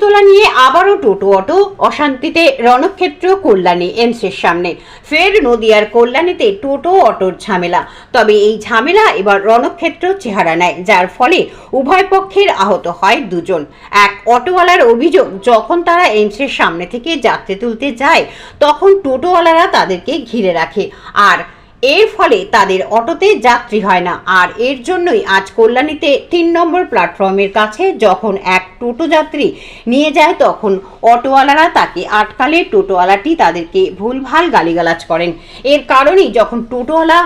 তোলা নিয়ে আবারও টোটো, অটো, অশান্তিতে রণক্ষেত্র কল্যাণী এমসের সামনে। ফের নদিয়ার কল্যাণীতে টোটো, অটোর ঝামেলা। তবে এই ঝামেলা এবার রণক্ষেত্র চেহারা নেয়, যার ফলে উভয় পক্ষের আহত হয় দুজন। এক অটোওয়ালার অভিযোগ, যখন তারা এমসের সামনে থেকে যাত্রী তুলতে যায়, তখন টোটোওয়ালারা তাদেরকে ঘিরে রাখে। আর এর ফলে তাদের অটোতে যাত্রী হয় না। আর এর জন্যই আজ কল্যাণীতে তিন নম্বর প্ল্যাটফর্মের কাছে যখন এক টোটো যাত্রী নিয়ে যায়, তখন অটোওয়ালারা তাকে আটকালে টোটোওয়ালাটি তাদেরকে ভুলভাল গালিগালাজ করেন। এর কারণেই যখন টোটোওয়ালা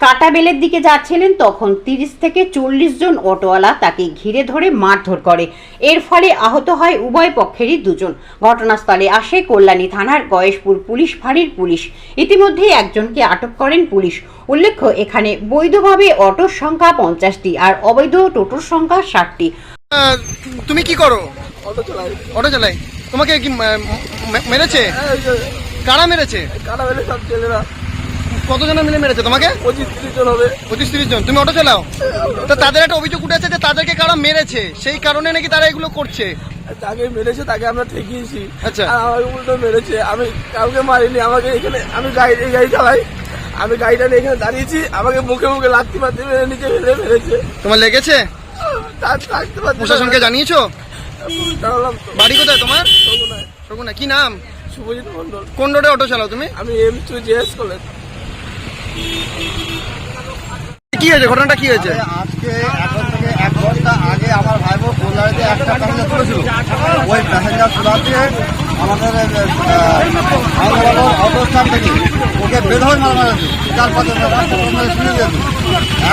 কাটাবেলের দিকে যাচ্ছিলেন তখন তিরিশ থেকে চল্লিশ জন অটোওয়ালা তাকে ঘিরে ধরে মারধর করে। এর ফলে আহত হয় উভয় পক্ষেরই দুজন। ঘটনাস্থলে আসে কল্যাণী থানার গয়েশপুর পুলিশ ফাঁড়ির পুলিশ। ইতিমধ্যেই একজনকে আটক করেন পুলিশ। উল্লেখ্য এখানে বৈধভাবে অটোর সংখ্যা পঞ্চাশটি আর অবৈধ টোটোর সংখ্যা ষাটটি। তুমি কি করো? অটো চালাই। অটো চালাই তোমাকে কি মে- মে- মেরেছে? কারা মেরেছে? সব ছেলেরা কতজন মিলে মেরেছে তোমাকে? পঁচিশ তিরিশ জন হবে। পঁচিশ তিরিশ জন। তুমি অটো চালাও? তো তাদের একটা অভিযোগ উঠেছে যে তাদেরকে কারা মেরেছে? সেই কারণে নাকি তারা এগুলো করছে? তাকে মেরেছে তাকে আমরা ঠেকিয়েছি। আচ্ছা। আমাকে উল্টো মেরেছে। আমি কাউকে মারিনি। আমাকে এখানে আমি গাড়ি গাড়ি চালাই আমি গাড়িটা নিয়ে এখানে দাঁড়িয়েছি। আমাকে মুখে মুখে লাত্তি মারতে মেরে নিচে ফেলে ফেলেছে। তোমার লেগেছে। প্রশাসনকে জানিয়েছো? বাড়ি কোথায় তোমার। শকুনা কি নাম? শুভজিৎ মন্ডল কোন রোডে অটো চালাও তুমি? আমি এম টু জিএস কলেজ কি হয়েছে? ঘটনাটা কি হয়েছে? আজকে এখন থেকে এক ঘণ্টা আগে আমার ভাই বোন কল্যাণীতে একটা প্যাসেঞ্জার তুলেছিল। ওই প্যাসেঞ্জার আমাদের অটো থেকে ওকে বেধর মারা চার পাঁচ শুনে দিয়েছে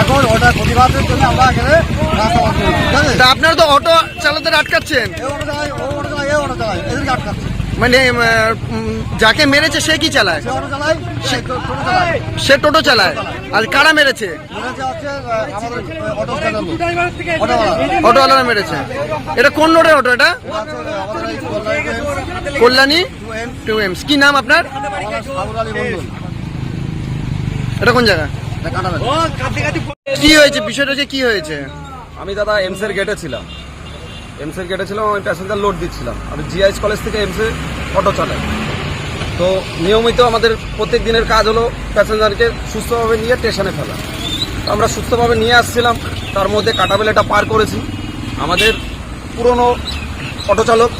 এখন ওটা প্রতিবাদের জন্য আমরা এখানে রাস্তা আপনারা তো অটো চালাতে আটকাচ্ছেন। এ অটো চালায় ও অটো চালায় এ অটো চালায় এদেরকে আটকাচ্ছে। মানে যাকে মেরেছে সে কি চালায়? সে সে টোটো চালায়। আর কারা মেরেছে? হচ্ছে অটোওয়ালারা মেরেছে। এটা কোন রোডের অটো এটা? Kalyani to AIIMS. কি নাম আপনার? এটা কোন জায়গা? কি হয়েছে? বিষয়টা যে কি হয়েছে? আমি দাদা এমসের গেটে ছিলাম। এমসের গেটে ছিলাম, আমি প্যাসেঞ্জার লোড দিচ্ছিলাম। আমি জিআইএস কলেজ থেকে এমসে অটো চালাই। তো নিয়মিত আমাদের প্রত্যেক দিনের কাজ হলো প্যাসেঞ্জারকে সুস্থভাবে নিয়ে স্টেশনে ফেলা। তো আমরা সুস্থভাবে নিয়ে আসছিলাম, তার মধ্যে কাটাবেলেটা পার করেছি। আমাদের পুরনো অটো চালক,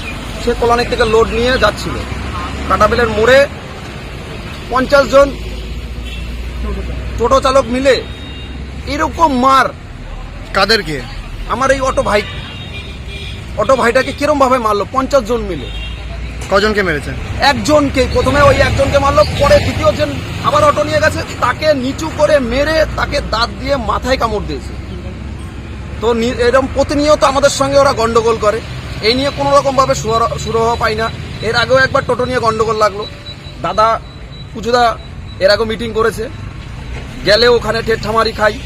সে কলানিক থেকে লোড নিয়ে যাচ্ছিল। কাটাবেলের মোড়ে পঞ্চাশ জন টোটো চালক মিলে এরকম মার কাদেরকে। আমার এই অটো ভাই অটো ভাইটাকে কিরম ভাবে মারলো? পঞ্চাশ জন মিলে। কজনকে মেরেছে? একজনকে প্রথমে ওই একজনকে মারলো পরে দ্বিতীয় জন আবার অটো নিয়ে গেছে তাকে নিচু করে মেরে তাকে দাঁত দিয়ে মাথায় কামড় দিয়েছে। তো এরকম প্রতিনিয়ত আমাদের সঙ্গে ওরা গন্ডগোল করে। এই নিয়ে কোনো রকম ভাবে সুর- সুরাহ পাই না। এর আগেও একবার টোটো নিয়ে গন্ডগোল লাগল। দাদা পুজোদা এর আগে মিটিং করেছে। গেলে ওখানে ঠেঠামারি খাই।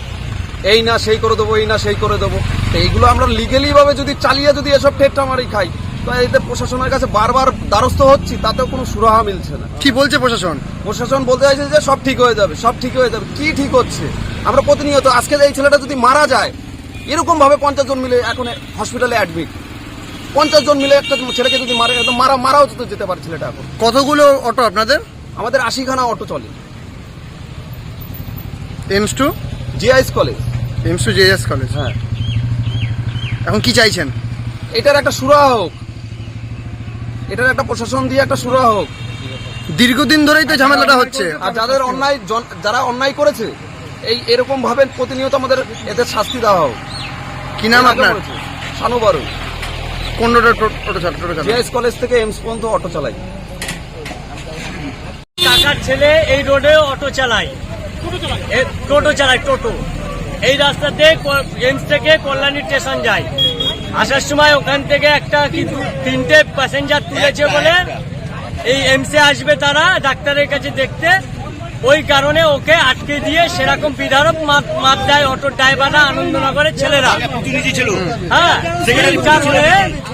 এই না সেই করে দেবো এই না সেই করে দেবো। তো এইগুলো আমরা লিগেলি ভাবে যদি চালিয়ে যদি এসব ঠেঠামারি খাই তো এতে প্রশাসনের কাছে বারবার দ্বারস্থ হচ্ছি তাতেও কোনো সুরাহা মিলছে না। কি বলছে প্রশাসন? প্রশাসন বলতে চাইছে যে সব ঠিক হয়ে যাবে সব ঠিক হয়ে যাবে। কি ঠিক হচ্ছে? আমরা প্রতিনিয়ত আজকে এই ছেলেটা যদি মারা যায় এরকম ভাবে পঞ্চাশ জন মিলে এখন হসপিটালে অ্যাডমিট পঞ্চাশ জন মিলে একটা ছেলেকে যদি মারে একদম মারা মারাও তো যেতে পারে ছেলেটা এখন। কতগুলো অটো আপনাদের? আমাদের আশিখানা অটো চলে। AIIMS to GIS college AIIMS JS college হ্যাঁ। এখন কি চাইছেন? এটার একটা সুরাহা হোক। এটার একটা প্রশাসন দিয়ে একটা সুরাহা হোক। দীর্ঘদিন ধরেই তো ঝামেলাটা হচ্ছে। আর যাদের অন্যায় যারা অন্যায় করেছে এই এরকম ভাবে প্রতিনিয়ত আমাদের এদের শাস্তি দেওয়া হোক। কি নাম আপনার? শানু বারু। কোন রোডের টো- টোটো চালা টোটো চালা কলেজ থেকে এমস পর্যন্ত অটো চালাই কাকার ছেলে এই রোডে অটো চালায়। এ, টোটো চালায় টোটো। এই রাস্তাতে ক- এমস থেকে কল্যাণী স্টেশন যায়। আসার সময় ওখান থেকে একটা কিন্তু তিনটে প্যাসেঞ্জার তুলেছে বলে এই এমসে আসবে তারা ডাক্তারের কাছে দেখতে। ওই কারণে ওকে আটকে দিয়ে সেরকম বিধারক মাত মাত দেয় অটোর ড্রাইভাররা আনন্দনগরের ছেলেরা। হ্যাঁ সেই কারণে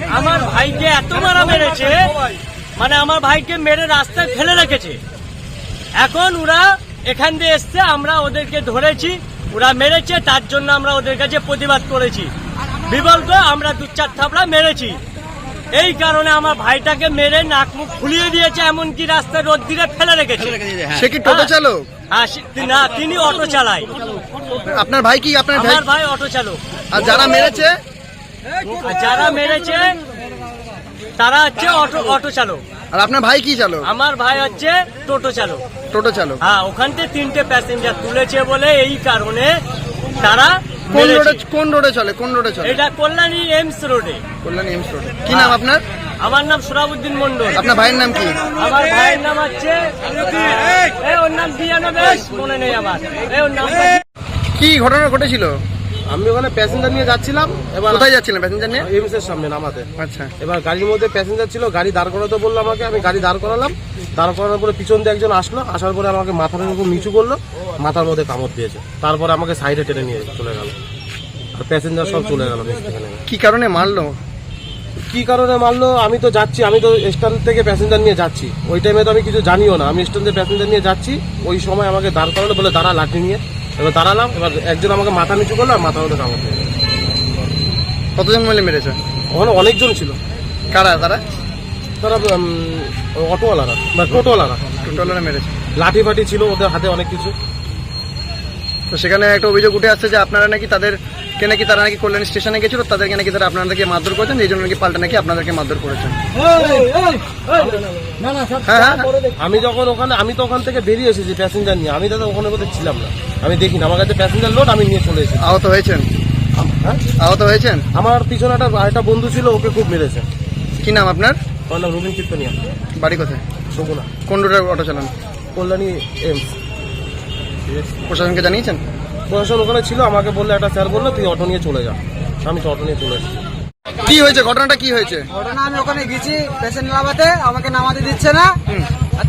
আমার ভাইকে এত মারা মেরেছে মানে আমার ভাইকে মেরে রাস্তায় ফেলে রেখেছে। এখন ওরা এখান দিয়ে এসছে আমরা ওদেরকে ধরেছি। ওরা মেরেছে তার জন্য আমরা ওদের কাছে প্রতিবাদ করেছি। বিবল আমরা দু চার থাপড়া মেরেছি। এই কারণে আমার ভাইটাকে মেরে নাক মুখ ফুলিয়ে দিয়েছে এমনকি রাস্তায় রোদ দিলে ফেলে রেখেছে। সে কি টোটো চালক? হ্যাঁ, সে- না তিনি অটো চালায়। আপনার ভাই কি? আপনার ভাই? ভাই অটো চালক। আর যারা মেরেছে? যারা মেরেছে তারা হচ্ছে অটো অটো চালক। আর আপনার ভাই কি চালক? আমার ভাই হচ্ছে টোটো চালক। টোটো চালক। হ্যাঁ ওখান থেকে তিনটে প্যাসেঞ্জার তুলেছে বলে এই কারণে তারা কোন রোডে কোন রোডে চলে? কোন রোডে চলে? এটা কল্যাণী এমস রোডে কল্যাণী এমস রোডে কি নাম আপনার? আমার নাম সুরাবুদ্দিন মন্ডল আপনার ভাইয়ের নাম কি? আমার ভাইয়ের নাম হচ্ছে ওর নাম দিয়ানো বেশ মনে নেই আমার। ওর নাম কি ঘটনা ঘটেছিল? আমি ওখানে প্যাসেঞ্জার নিয়ে যাচ্ছিলাম এবার কোথায় যাচ্ছিলেন প্যাসেঞ্জার নিয়ে? এমস এর সামনে নামাতে। আচ্ছা। এবার গাড়ির মধ্যে প্যাসেঞ্জার ছিল গাড়ি দাঁড় করাতে বলল আমাকে আমি গাড়ি দাঁড় করালাম। দাঁড় করানোর পরে পিছন দিয়ে একজন আসলো আসার পরে আমাকে মাথার উপর নিচু করল মাথার মধ্যে কামড় দিয়েছে। তারপরে আমাকে সাইডে টেনে নিয়ে চলে গেল। আর প্যাসেঞ্জার সব চলে গেল কি কারণে মারলো? কি কারণে মারলো? আমি তো যাচ্ছি আমি তো স্ট্যান্ড থেকে প্যাসেঞ্জার নিয়ে যাচ্ছি। ওই টাইমে তো আমি কিছু জানিও না। আমি স্ট্যান্ড থেকে প্যাসেঞ্জার নিয়ে যাচ্ছি ওই সময় আমাকে দাঁড় করালো বলে দাঁড়া লাঠি নিয়ে। এবার দাঁড়ালাম এবার একজন আমাকে মাথা নিচু করল আর মাথা মধ্যে কামড় কতজন মিলে মেরেছে? ওখানে অনেকজন ছিল। কারা তারা? তারা উম, অটোওয়ালারা বা টোটোওয়ালারা। টোটোওয়ালারা মেরেছে। লাঠি ফাটি ছিল ওদের হাতে অনেক কিছু। তো সেখানে একটা অভিযোগ উঠে আসছে যে আপনারা নাকি তাদের কে নাকি তারা নাকি কল্যাণ স্টেশনে গেছিল তাদেরকে নাকি তারা আপনাদেরকে মারধর করেছেন এই জন্য নাকি পাল্টা নাকি আপনাদেরকে মারধর করেছেন। হ্যাঁ হ্যাঁ। আমি যখন ওখানে আমি তো ওখান থেকে বেরিয়ে এসেছি প্যাসেঞ্জার নিয়ে। আমি দাদা ওখানে বোধহয় ছিলাম না। আমি দেখিনি। আমার কাছে প্যাসেঞ্জার লোড আমি নিয়ে চলে এসেছি। আহত হয়েছেন? হ্যাঁ? আহত হয়েছেন? আমার পিছনে একটা একটা বন্ধু ছিল ওকে খুব মেরেছে। কি নাম আপনার? ওর নাম রবীন কীর্তনিয়া বাড়ি কোথায়? শকুনা। কোন রোডে অটো চালান? কল্যাণী এমস। প্রশাসনকে জানিয়েছেন? প্রশাসন ওখানে ছিল আমাকে বললে একটা স্যার বলল তুই অটো নিয়ে চলে যা। আমি তো অটো নিয়ে চলে এসেছি। কি হয়েছে? ঘটনাটা কি হয়েছে? ঘটনা আমি ওখানে গেছি পেশেন্ট নামাতে আমাকে নামাতে দিচ্ছে না।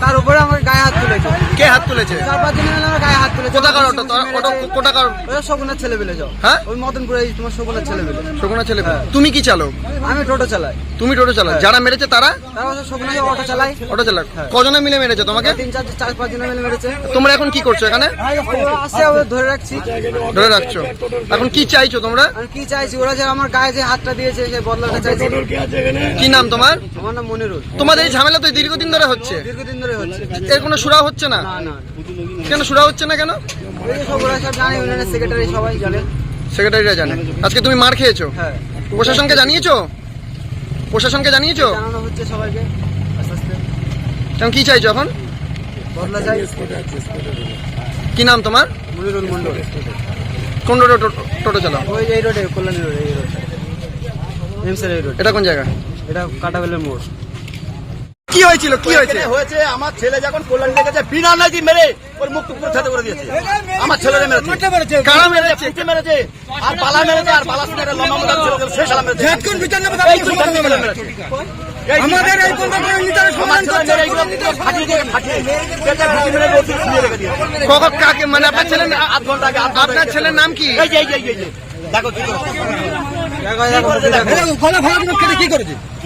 তার উপরে আমাকে গায়ে হাত তুলেছে। কে হাত তুলেছে? চার পাঁচ দিন আমার গায়ে হাত তুলেছে। কোথাকার অটো তো- অটো কোথাকার? ওই শকুনের ছেলে পেলে যাও। হ্যাঁ? ওই মদনপুরে এই তোমার শকুনের ছেলে পেলে। শকুনা ছেলে তুমি কি চালক আমি টোটো চালাই। তুমি টোটো চালাও। যারা মেরেছে তারা? তারপর শকুনে অটো চালাই। অটো চালক কজনে মিলে মেরেছে তোমাকে? তিন চার চার পাঁচ দিন মিলে মেরেছে। তোমরা এখন কি করছ এখানে? আসছে ধরে রাখছি। ধরে রাখছো। এখন কি চাইছো তোমরা? কি চাইছি? ওরা যে আমার গায়ে যে হাতটা দিয়েছে সেই বদলাটা চাইছি। কি নাম তোমার? আমার নাম মনিরুল। তোমাদের এই ঝামেলা তো দীর্ঘদিন ধরে হচ্ছে। দীর্ঘদিন ধরে হচ্ছে। এর কোনো সুরা হচ্ছে না? কেন সুরা হচ্ছে না কেন? ওই যে সব ওরা সব জানে ইউনিয়নের সেক্রেটারি সবাই জানে। সেক্রেটারিরা জানে। আজকে তুমি মার খেয়েছো? হ্যাঁ। প্রশাসনকে জানিয়েছো? প্রশাসনকে জানিয়েছো? জানানো হচ্ছে সবাইকে কেন কি চাইছো এখন? বদলা কি নাম তোমার? মনিরুল মন্ডল কোন রোডে টোটো চালাও? ওই এই রোডে কল্যাণী রোড এই রোড এমসের এই রোড এটা কোন জায়গা? এটা কাটাবেলের মোড়। কি হয়েছিল? কি হয়েছে? হয়েছে আমার ছেলে যখন কল্যাণ গেছে বিনা নাকি মেরে ওর মুখ টুক করে ছাতে করে দিয়েছে। আমার ছেলেরে মেরেছে। কারা মেরেছে? পিঠে মেরেছে। আর বালা মেরেছে আর বালা শুনে লম্বা মোটা ছিল, সে শালা মেরেছে। এই দুইটা ছেলে মেরেছে। আমাদের এই কোন সমান করছে। এইগুলো ফাটিয়ে দিয়ে ফাটিয়ে। পেটে ফাটিয়ে মেরে ওর শুয়ে রেখে দিয়েছে। কখন কাকে মানে আপনার ছেলের আধ ঘণ্টা আগে আপনার ছেলের নাম কি? এই যে এই যে এই যে, এই যে। দেখো কি করছে?